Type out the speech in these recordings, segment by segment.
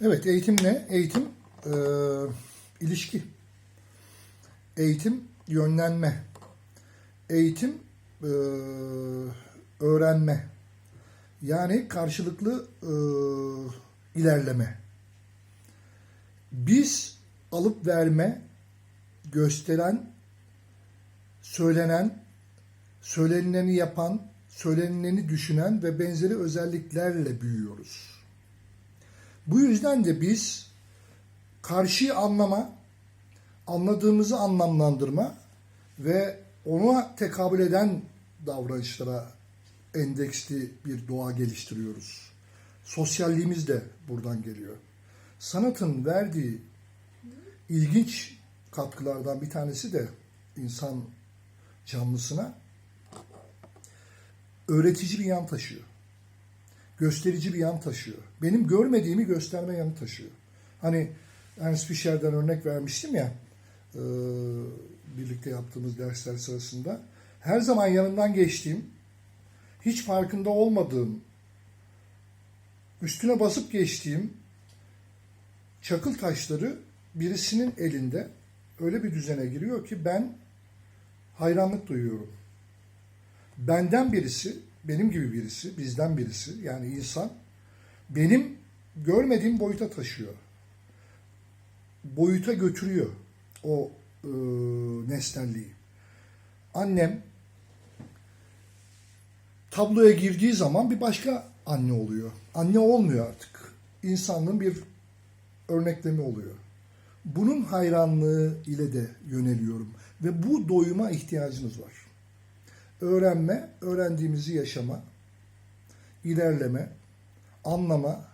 Evet eğitim ne? Eğitim e, ilişki. Eğitim yönlenme. Eğitim e, öğrenme. Yani karşılıklı e, ilerleme. Biz alıp verme, gösteren, söylenen, söylenileni yapan, söylenileni düşünen ve benzeri özelliklerle büyüyoruz. Bu yüzden de biz karşıyı anlama, anladığımızı anlamlandırma ve ona tekabül eden davranışlara endeksli bir doğa geliştiriyoruz. Sosyalliğimiz de buradan geliyor. Sanatın verdiği ilginç katkılardan bir tanesi de insan canlısına öğretici bir yan taşıyor gösterici bir yan taşıyor. Benim görmediğimi gösterme yanı taşıyor. Hani Ernst Fischer'den örnek vermiştim ya e, birlikte yaptığımız dersler sırasında. Her zaman yanından geçtiğim, hiç farkında olmadığım, üstüne basıp geçtiğim çakıl taşları birisinin elinde öyle bir düzene giriyor ki ben hayranlık duyuyorum. Benden birisi benim gibi birisi, bizden birisi yani insan benim görmediğim boyuta taşıyor. Boyuta götürüyor o e, nesnelliği. Annem tabloya girdiği zaman bir başka anne oluyor. Anne olmuyor artık. İnsanlığın bir örneklemi oluyor. Bunun hayranlığı ile de yöneliyorum ve bu doyuma ihtiyacımız var öğrenme, öğrendiğimizi yaşama, ilerleme, anlama,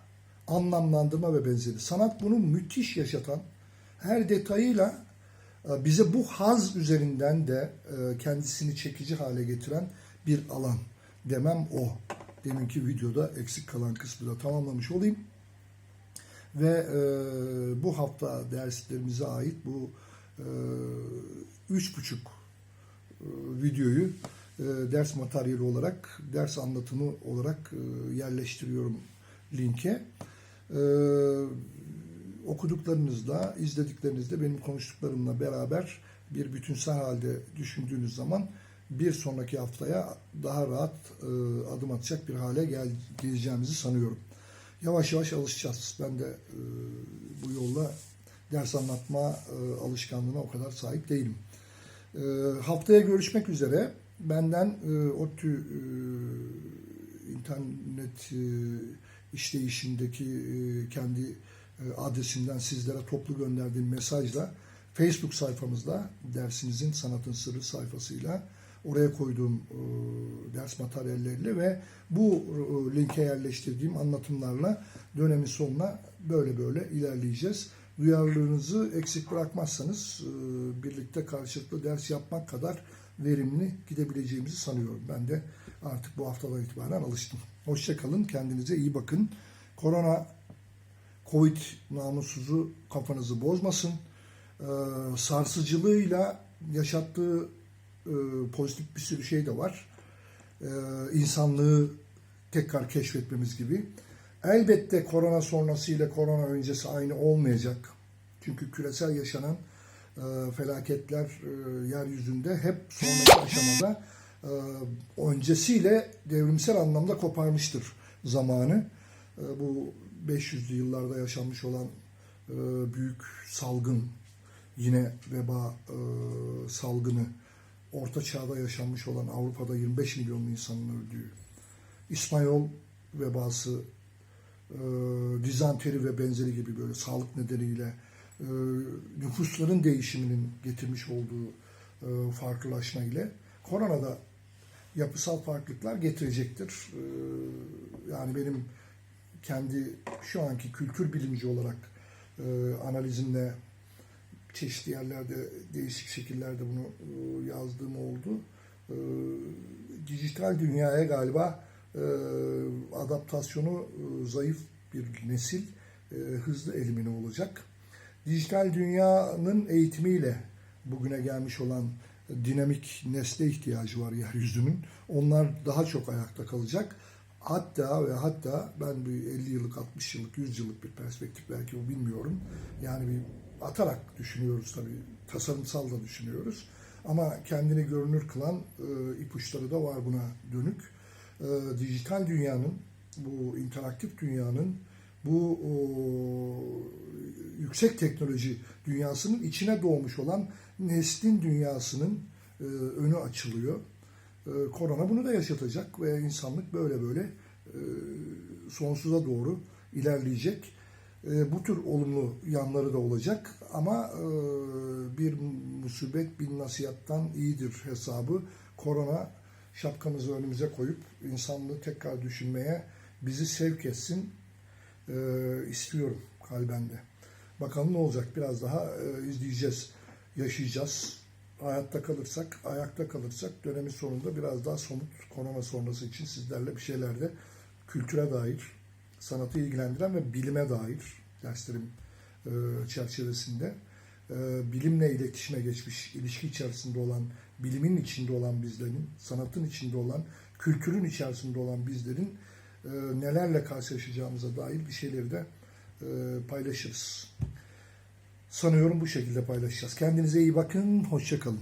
anlamlandırma ve benzeri. Sanat bunu müthiş yaşatan, her detayıyla e, bize bu haz üzerinden de e, kendisini çekici hale getiren bir alan demem o. Deminki videoda eksik kalan kısmı da tamamlamış olayım. Ve e, bu hafta derslerimize ait bu e, üç buçuk e, videoyu ders materyali olarak, ders anlatımı olarak e, yerleştiriyorum linke. E, okuduklarınızla, izlediklerinizle benim konuştuklarımla beraber bir bütünsel halde düşündüğünüz zaman bir sonraki haftaya daha rahat e, adım atacak bir hale gel, geleceğimizi sanıyorum. Yavaş yavaş alışacağız. Ben de e, bu yolla ders anlatma e, alışkanlığına o kadar sahip değilim. E, haftaya görüşmek üzere benden e, ODTÜ e, internet e, işleyişindeki e, kendi e, adresimden sizlere toplu gönderdiğim mesajla Facebook sayfamızda dersinizin sanatın sırrı sayfasıyla oraya koyduğum e, ders materyalleriyle ve bu e, linke yerleştirdiğim anlatımlarla dönemin sonuna böyle böyle ilerleyeceğiz. Duyarlılığınızı eksik bırakmazsanız e, birlikte karşılıklı ders yapmak kadar verimli gidebileceğimizi sanıyorum. Ben de artık bu haftadan itibaren alıştım. Hoşçakalın, kendinize iyi bakın. Korona, Covid namussuzu kafanızı bozmasın. Ee, sarsıcılığıyla yaşattığı e, pozitif bir sürü şey de var. Ee, insanlığı tekrar keşfetmemiz gibi. Elbette korona sonrası ile korona öncesi aynı olmayacak. Çünkü küresel yaşanan felaketler e, yeryüzünde hep sonraki aşamada e, öncesiyle devrimsel anlamda koparmıştır zamanı. E, bu 500'lü yıllarda yaşanmış olan e, büyük salgın, yine veba e, salgını, Orta Çağ'da yaşanmış olan Avrupa'da 25 milyon insanın öldüğü, İspanyol vebası, e, dizanteri ve benzeri gibi böyle sağlık nedeniyle e, nüfusların değişiminin getirmiş olduğu e, farklılaşma ile koronada yapısal farklılıklar getirecektir. E, yani benim kendi şu anki kültür bilimci olarak analizimle çeşitli yerlerde değişik şekillerde bunu yazdığım oldu. Dijital dünyaya galiba adaptasyonu zayıf bir nesil hızlı elimine olacak dijital dünyanın eğitimiyle bugüne gelmiş olan dinamik nesle ihtiyacı var yeryüzünün. Onlar daha çok ayakta kalacak. Hatta ve hatta ben bir 50 yıllık, 60 yıllık, 100 yıllık bir perspektif belki bu bilmiyorum. Yani bir atarak düşünüyoruz tabii. Tasarımsal da düşünüyoruz. Ama kendini görünür kılan e, ipuçları da var buna dönük. E, dijital dünyanın, bu interaktif dünyanın, bu o, yüksek teknoloji dünyasının içine doğmuş olan neslin dünyasının e, önü açılıyor. E, korona bunu da yaşatacak ve insanlık böyle böyle e, sonsuza doğru ilerleyecek. E, bu tür olumlu yanları da olacak ama e, bir musibet bir nasihattan iyidir hesabı. Korona şapkamızı önümüze koyup insanlığı tekrar düşünmeye bizi sevk etsin e, istiyorum kalbende. Bakalım ne olacak biraz daha e, izleyeceğiz, yaşayacağız. Hayatta kalırsak, ayakta kalırsak dönemin sonunda biraz daha somut korona sonrası için sizlerle bir şeyler de kültüre dair, sanatı ilgilendiren ve bilime dair derslerim e, çerçevesinde e, bilimle iletişime geçmiş, ilişki içerisinde olan, bilimin içinde olan bizlerin, sanatın içinde olan, kültürün içerisinde olan bizlerin e, nelerle karşılaşacağımıza dair bir şeyleri de e, paylaşırız. Sanıyorum bu şekilde paylaşacağız. Kendinize iyi bakın, hoşçakalın.